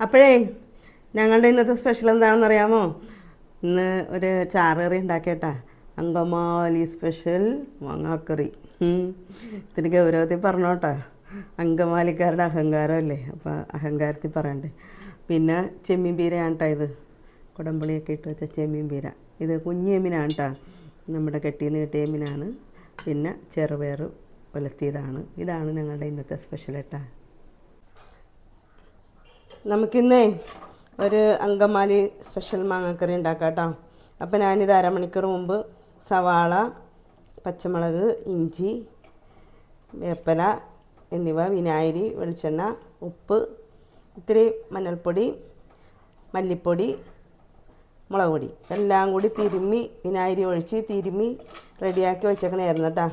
അപ്പോഴേ ഞങ്ങളുടെ ഇന്നത്തെ സ്പെഷ്യൽ എന്താണെന്ന് അറിയാമോ ഇന്ന് ഒരു ചാറുകറി ഉണ്ടാക്കിയേട്ടാ. അങ്കമാലി സ്പെഷ്യൽ മാങ്ങാക്കറി. ഇതിന് ഗൗരവത്തിൽ പറഞ്ഞോട്ടാ. അങ്കമാലിക്കാരുടെ അഹങ്കാരമല്ലേ? അപ്പോൾ അഹങ്കാരത്തിൽ പറയണ്ടേ. പിന്നെ ചെമ്മീൻ പീരയാണ് കേട്ടോ ഇത്. കുടമ്പളിയൊക്കെ ഇട്ട് വെച്ച ചെമ്മീൻ പീര. ഇത് കുഞ്ഞേമീനാണ് കേട്ടോ നമ്മുടെ കെട്ടിന്ന് കിട്ടിയ മീനാണ് പിന്നെ ചെറുപയർ ഉലത്തിയതാണ്. ഇതാണ് ഞങ്ങളുടെ ഇന്നത്തെ സ്പെഷ്യൽ കേട്ടാ നമുക്കിന്നേ ഒരു അങ്കമാലി സ്പെഷ്യൽ മാങ്ങാക്കറി ഉണ്ടാക്കാം കേട്ടോ. അപ്പോൾ ഞാനിത് അരമണിക്കൂർ മുമ്പ് സവാള പച്ചമുളക് ഇഞ്ചി വേപ്പല എന്നിവ വിനാഗിരി വെളിച്ചെണ്ണ ഉപ്പ് ഇത്തിരി മഞ്ഞൾപ്പൊടി മല്ലിപ്പൊടി മുളക് പൊടി. എല്ലാം കൂടി തിരുമ്മി വിനാഗിരി ഒഴിച്ച് തിരുമ്മി റെഡിയാക്കി വെച്ചേക്കണായിരുന്നു കേട്ടോ.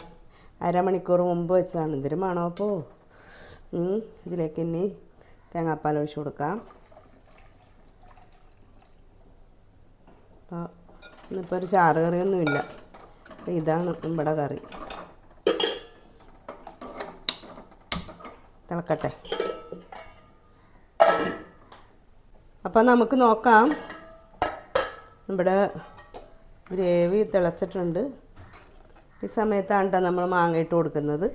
അരമണിക്കൂർ മുമ്പ് വെച്ചതാണ്. വേണോ അപ്പോൾ ഇതിലേക്ക് ഇനി തേങ്ങാപ്പാൽ ഒഴിച്ച് കൊടുക്കാം. അപ്പോൾ ഇന്നിപ്പോൾ ഒരു ചാറ് കറിയൊന്നുമില്ല. അപ്പോൾ ഇതാണ് നമ്മുടെ കറി. തിളക്കട്ടെ. അപ്പം നമുക്ക് നോക്കാം. നമ്മുടെ ഗ്രേവി തിളച്ചിട്ടുണ്ട്. ഈ സമയത്താണ് നമ്മൾ മാങ്ങ ഇട്ട് കൊടുക്കുന്നത്.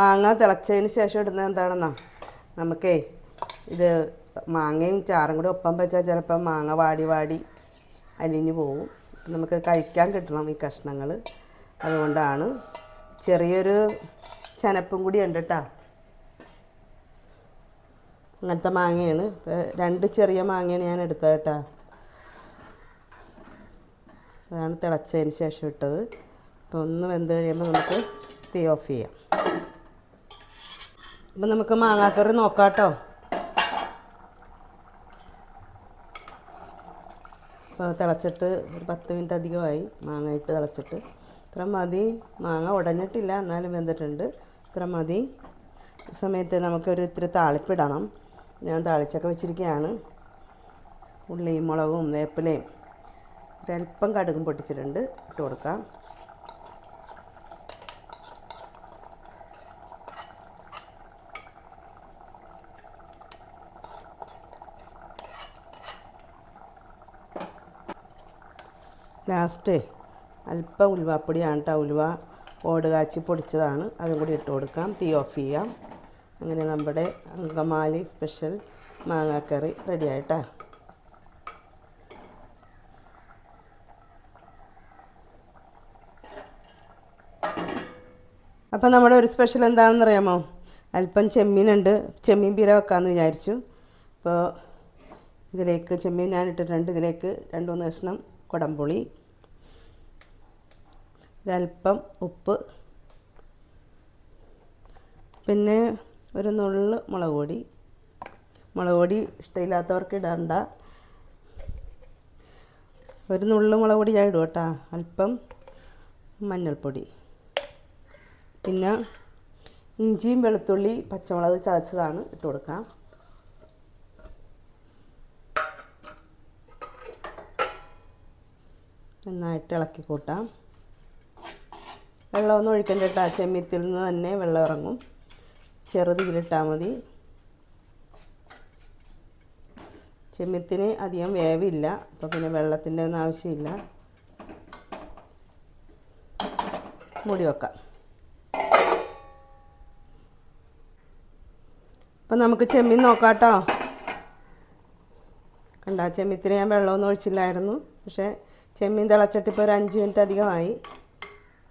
മാങ്ങ തിളച്ചതിന് ശേഷം ഇടുന്നത് എന്താണെന്നാ? നമുക്കേ ഇത് മാങ്ങയും ചാറും കൂടി ഒപ്പം വെച്ചാൽ ചിലപ്പം മാങ്ങ വാടി വാടി അലിഞ്ഞു പോവും നമുക്ക് കഴിക്കാൻ കിട്ടണം ഈ കഷ്ണങ്ങൾ അതുകൊണ്ടാണ് ചെറിയൊരു ചനപ്പും കൂടി ഉണ്ട് കേട്ടോ അങ്ങനത്തെ മാങ്ങയാണ്. രണ്ട് ചെറിയ മാങ്ങയാണ് ഞാൻ എടുത്തത് കേട്ടോ അതാണ് തിളച്ചതിന് ശേഷം ഇട്ടത്. അപ്പോൾ ഒന്ന് വെന്ത് കഴിയുമ്പോൾ നമുക്ക് തീ ഓഫ് ചെയ്യാം. അപ്പം നമുക്ക് മാങ്ങാക്കറി നോക്കാം കേട്ടോ അപ്പോൾ തിളച്ചിട്ട് ഒരു പത്ത് മിനിറ്റ് അധികമായി മാങ്ങ ഇട്ട് തിളച്ചിട്ട്. ഇത്ര മതി. മാങ്ങ ഉടഞ്ഞിട്ടില്ല എന്നാലും വെന്തിട്ടുണ്ട്. ഇത്ര മതി. സമയത്ത് നമുക്കൊരു ഇത്തിരി താളിപ്പിടണം. ഞാൻ താളിച്ചൊക്കെ വെച്ചിരിക്കുകയാണ് ഉള്ളിയും മുളകും വേപ്പിലയും. ഒരല്പം കടുകും പൊട്ടിച്ചിട്ടുണ്ട്. ഇട്ട് കൊടുക്കാം. ലാസ്റ്റ് അല്പം ഉലുവാപ്പൊടിയാണ് കേട്ടോ ഉലുവ ഓട് കാച്ചി പൊടിച്ചതാണ്. അതും കൂടി ഇട്ട് കൊടുക്കാം. തീ ഓഫ് ചെയ്യാം. അങ്ങനെ നമ്മുടെ അങ്കമാലി സ്പെഷ്യൽ മാങ്ങാക്കറി റെഡി ആയിട്ടാ. അപ്പം നമ്മുടെ ഒരു സ്പെഷ്യൽ എന്താണെന്ന് അറിയാമോ? അല്പം ചെമ്മീനുണ്ട്. ചെമ്മീൻ പീര വെക്കാമെന്ന് വിചാരിച്ചു. അപ്പോൾ ഇതിലേക്ക് ചെമ്മീൻ ഞാൻ ഇട്ടിട്ടുണ്ട്. ഇതിലേക്ക് രണ്ട് മൂന്ന് കഷ്ണം കുടംപുളി. ഒരല്പം ഉപ്പ്. പിന്നെ ഒരു നുള്ള് മുളക് പൊടി. മുളക് പൊടി ഇഷ്ടമില്ലാത്തവർക്ക് ഇടണ്ട. ഒരു നുള്ള് മുളക് പൊടി ഞാൻ ഇടും കേട്ടോ. അല്പം മഞ്ഞൾപ്പൊടി. പിന്നെ ഇഞ്ചിയും വെളുത്തുള്ളി പച്ചമുളക് ചതച്ചതാണ് ഇട്ട് കൊടുക്കാം. നന്നായിട്ട് ഇളക്കി കൂട്ടാം. വെള്ളമൊന്നും ഒഴിക്കണ്ട കേട്ടോ. ചെമ്മീത്തിൽ നിന്ന് തന്നെ വെള്ളം ഇറങ്ങും. ചെറുതിലിട്ടാൽ മതി. ചെമ്മീത്തിന് അധികം വേവില്ല. അപ്പോൾ പിന്നെ വെള്ളത്തിന്റെ ഒന്നും ആവശ്യമില്ല. മൂടി വെക്കാം. അപ്പം നമുക്ക് ചെമ്മീൻ നോക്കാം കേട്ടോ. കണ്ട? ചെമ്മീത്തിന് ഞാൻ വെള്ളമൊന്നും ഒഴിച്ചില്ലായിരുന്നു. പക്ഷേ ചെമ്മീൻ തിളച്ചിട്ട് ഇപ്പോൾ ഒരു അഞ്ച് മിനിറ്റ് അധികമായി.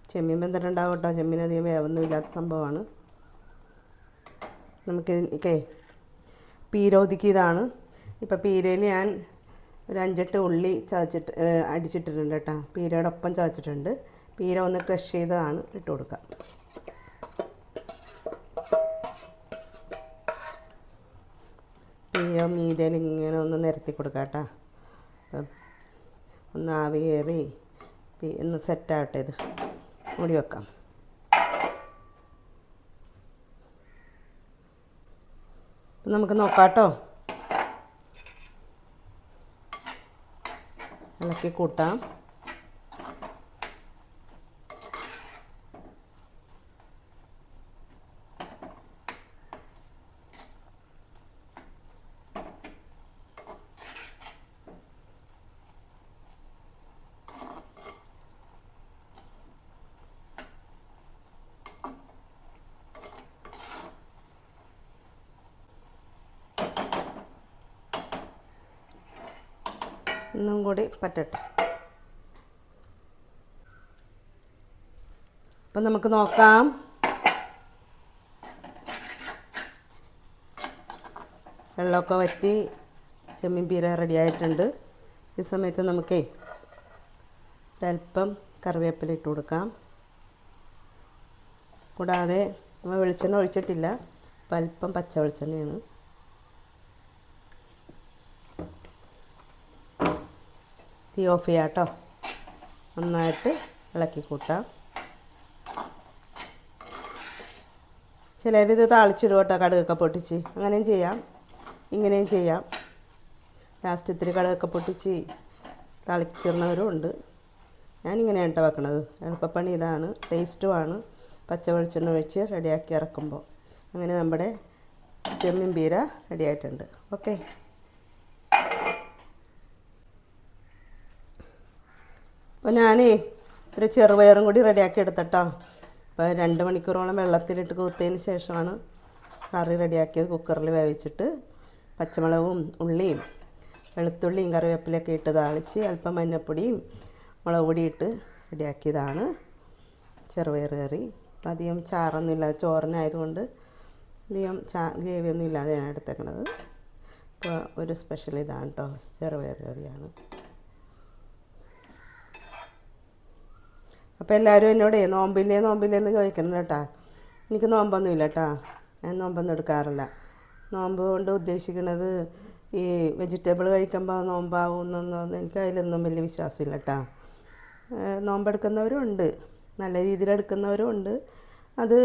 ചെമ്മീൻ വെന്തിട്ടുണ്ടാവും കേട്ടോ. ചെമ്മീൻ അധികം വേവൊന്നും ഇല്ലാത്ത സംഭവമാണ്. നമുക്ക് ഓക്കെ. പീര ഒതുക്കിയതാണ് ഇപ്പോൾ പീരയിൽ ഞാൻ ഒരു അഞ്ചെട്ട് ഉള്ളി ചതച്ചിട്ട് അടിച്ചിട്ടിട്ടുണ്ട് കേട്ടോ. പീരയുടെ ഒപ്പം ചതച്ചിട്ടുണ്ട്. പീര ഒന്ന് ക്രഷ് ചെയ്തതാണ് ഇട്ട് കൊടുക്കുക പീര മീതയിൽ ഇങ്ങനെ ഒന്ന് നിരത്തി കൊടുക്കാം കേട്ടോ. ഒന്ന് ആവി കയറി പി- ഒന്ന് സെറ്റാവട്ടെ ഇത്. മൂടി വെക്കാം. നമുക്ക് നോക്കാം കേട്ടോ. ഇളക്കി കൂട്ടാം. ഒന്നും കൂടി പറ്റട്ടെ. അപ്പം നമുക്ക് നോക്കാം. വെള്ളമൊക്കെ വറ്റി ചെമ്മീൻ പീര റെഡി ആയിട്ടുണ്ട്. ഈ സമയത്ത് നമുക്കേ ഒരല്പം കറിവേപ്പില ഇട്ട് കൊടുക്കാം. കൂടാതെ നമ്മൾ വെളിച്ചെണ്ണ ഒഴിച്ചിട്ടില്ല. അപ്പം അല്പം പച്ച വെളിച്ചെണ്ണയാണ്. തീ ഓഫ് ചെയ്യാം കേട്ടോ. നന്നായിട്ട് ഇളക്കി കൂട്ടാം ചിലരിത് താളിച്ചിടും കേട്ടോ കടുകൊക്കെ പൊട്ടിച്ച്. അങ്ങനെയും ചെയ്യാം. ഇങ്ങനെയും ചെയ്യാം. ലാസ്റ്റ് ഇത്തിരി കടുകൊക്കെ പൊട്ടിച്ച് തളിച്ചിരുന്നവരും ഉണ്ട്. ഞാനിങ്ങനെയാണ് കേട്ടോ വെക്കണത്. എളുപ്പപ്പണി ഇതാണ്. ടേസ്റ്റുമാണ് പച്ച വെളിച്ചെണ്ണ ഒഴിച്ച് റെഡിയാക്കി ഇറക്കുമ്പോൾ. അങ്ങനെ നമ്മുടെ ചെമ്മീൻ പീര റെഡിയായിട്ടുണ്ട് ഓക്കെ അപ്പോൾ ഞാനേ ഒരു ചെറുപയറും കൂടി റെഡിയാക്കി എടുത്തട്ടോ. അപ്പോൾ രണ്ട് മണിക്കൂറോളം വെള്ളത്തിലിട്ട് കുത്തതിന് ശേഷമാണ് കറി റെഡിയാക്കിയത് കുക്കറിൽ വേവിച്ചിട്ട് പച്ചമുളകും ഉള്ളിയും വെളുത്തുള്ളിയും കറിവേപ്പിലൊക്കെ ഇട്ട് താളിച്ച് അല്പം മഞ്ഞപ്പൊടിയും മുളക് പൊടി ഇട്ട് റെഡിയാക്കിയതാണ് ചെറുപയർ കറി. അപ്പം അധികം ചാറൊന്നും ഇല്ലാതെ ചോറിനായതുകൊണ്ട് അധികം ചാ ഗ്രേവിയൊന്നും ഞാൻ എടുത്തേക്കണത്. അപ്പോൾ ഒരു സ്പെഷ്യൽ ഇതാണ് കേട്ടോ ചെറുപയർ കറിയാണ്. അപ്പോൾ എല്ലാവരും എന്നോട് നോമ്പില്ലേ നോമ്പില്ലേ എന്ന് ചോദിക്കണം കേട്ടാ. എനിക്ക് നോമ്പൊന്നുമില്ല കേട്ടാ. ഞാൻ നോമ്പൊന്നും എടുക്കാറില്ല. നോമ്പ് കൊണ്ട് ഉദ്ദേശിക്കുന്നത് ഈ വെജിറ്റബിൾ കഴിക്കുമ്പോൾ നോമ്പാവും എന്നൊന്നും എനിക്ക് അതിലൊന്നും വലിയ വിശ്വാസമില്ല കേട്ടാ. നോമ്പെടുക്കുന്നവരും ഉണ്ട്. നല്ല രീതിയിൽ എടുക്കുന്നവരും ഉണ്ട്. അത്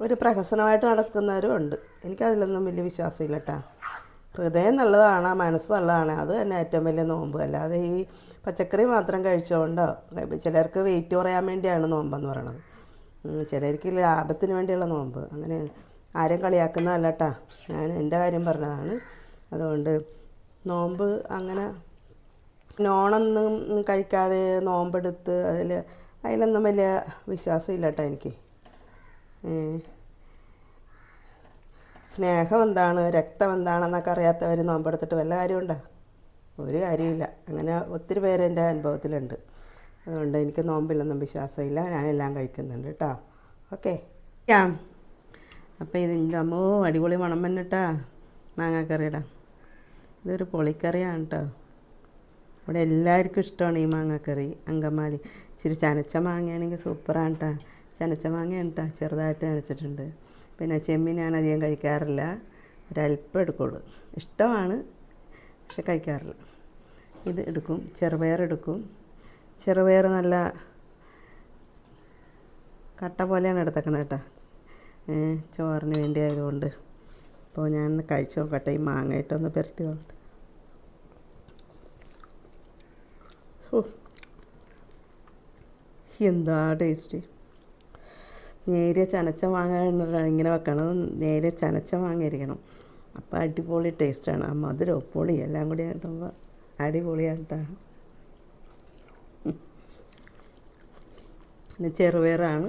ഒരു പ്രഹസനമായിട്ട് നടക്കുന്നവരും ഉണ്ട്. എനിക്കതിലൊന്നും വലിയ വിശ്വാസമില്ല കേട്ടാ. ഹൃദയം നല്ലതാണ് മനസ്സ് നല്ലതാണ്. അത് തന്നെ ഏറ്റവും വലിയ നോമ്പ്. അല്ലാതെ ഈ പച്ചക്കറി മാത്രം കഴിച്ചുകൊണ്ടോ ചിലർക്ക് വെയിറ്റ് കുറയാൻ വേണ്ടിയാണ് നോമ്പെന്ന് പറയണത്. ചിലർക്ക് ലാഭത്തിന് വേണ്ടിയുള്ള നോമ്പ്. അങ്ങനെ ആരും കളിയാക്കുന്നതല്ല കേട്ടാ ഞാൻ എന്റെ കാര്യം പറഞ്ഞതാണ്. അതുകൊണ്ട് നോമ്പ് അങ്ങനെ നോണൊന്നും കഴിക്കാതെ നോമ്പെടുത്ത് അതിൽ അതിലൊന്നും വലിയ വിശ്വാസം ഇല്ല കേട്ടോ എനിക്ക് സ്നേഹം എന്താണ്? രക്തം എന്താണെന്നൊക്കെ അറിയാത്തവർ നോമ്പെടുത്തിട്ട് വല്ല കാര്യമുണ്ടോ? ഒരു കാര്യമില്ല അങ്ങനെ ഒത്തിരി പേര് എന്റെ അനുഭവത്തിലുണ്ട്. അതുകൊണ്ട് എനിക്ക് നോമ്പിലൊന്നും വിശ്വാസമില്ല. ഞാനെല്ലാം കഴിക്കുന്നുണ്ട് കേട്ടോ. ഓക്കെ. അപ്പോൾ ഇതിന്റെ അമ്മോ അടിപൊളി മണം വന്നിട്ടാ മാങ്ങാക്കറിയുടെ. ഇതൊരു പൊളിക്കറിയാണ് കേട്ടോ ഇവിടെ എല്ലാവർക്കും ഇഷ്ടമാണ് ഈ മാങ്ങാക്കറി അങ്കമാലി. ഇച്ചിരി ചനച്ച മാങ്ങയാണെങ്കിൽ സൂപ്പറാണ് കേട്ടോ ചനച്ച മാങ്ങയാണ് കേട്ടോ ചെറുതായിട്ട് നനച്ചിട്ടുണ്ട്. പിന്നെ ചെമ്മീൻ ഞാൻ അധികം കഴിക്കാറില്ല. ഒരല്പം എടുക്കുള്ളൂ. ഇഷ്ടമാണ് പക്ഷെ കഴിക്കാറില്ല. ഇത് എടുക്കും ചെറുപയർ എടുക്കും. ചെറുപയർ നല്ല കട്ട പോലെയാണ് എടുത്തേക്കണത് കേട്ടോ. ചോറിന് വേണ്ടി ആയതുകൊണ്ട് അപ്പോൾ ഞാൻ കഴിച്ചു നോക്കട്ടെ ഈ മാങ്ങയിട്ടൊന്ന് പുരട്ടി നോക്കട്ടെ. എന്താ ടേസ്റ്റ്? നേരിയ ചനച്ച മാങ്ങ ഇങ്ങനെ വെക്കണം. നേരിയ ചനച്ച മാങ്ങ ഇരിക്കണം അപ്പോൾ അടിപൊളി ടേസ്റ്റാണ്. ആ മധുരം പൊളി എല്ലാം കൂടി കിട്ടുമ്പോൾ അടിപൊളിയാണ് കേട്ടോ പിന്നെ ചെറുപയറാണ്.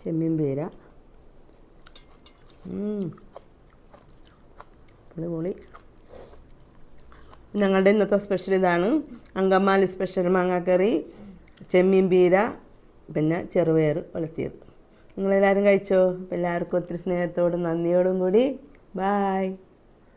ചെമ്മീൻ പേര ഉം. പൊളി പൊളി ഞങ്ങളുടെ ഇന്നത്തെ സ്പെഷ്യൽ ഇതാണ് അങ്കമാലി സ്പെഷ്യൽ മാങ്ങാക്കറി ചെമ്മീൻ പീര പിന്നെ ചെറുപയർ വളർത്തിയത്. നിങ്ങളെല്ലാവരും കഴിച്ചോ? എല്ലാവർക്കും ഒത്തിരി സ്നേഹത്തോടും നന്ദിയോടും കൂടി Bye.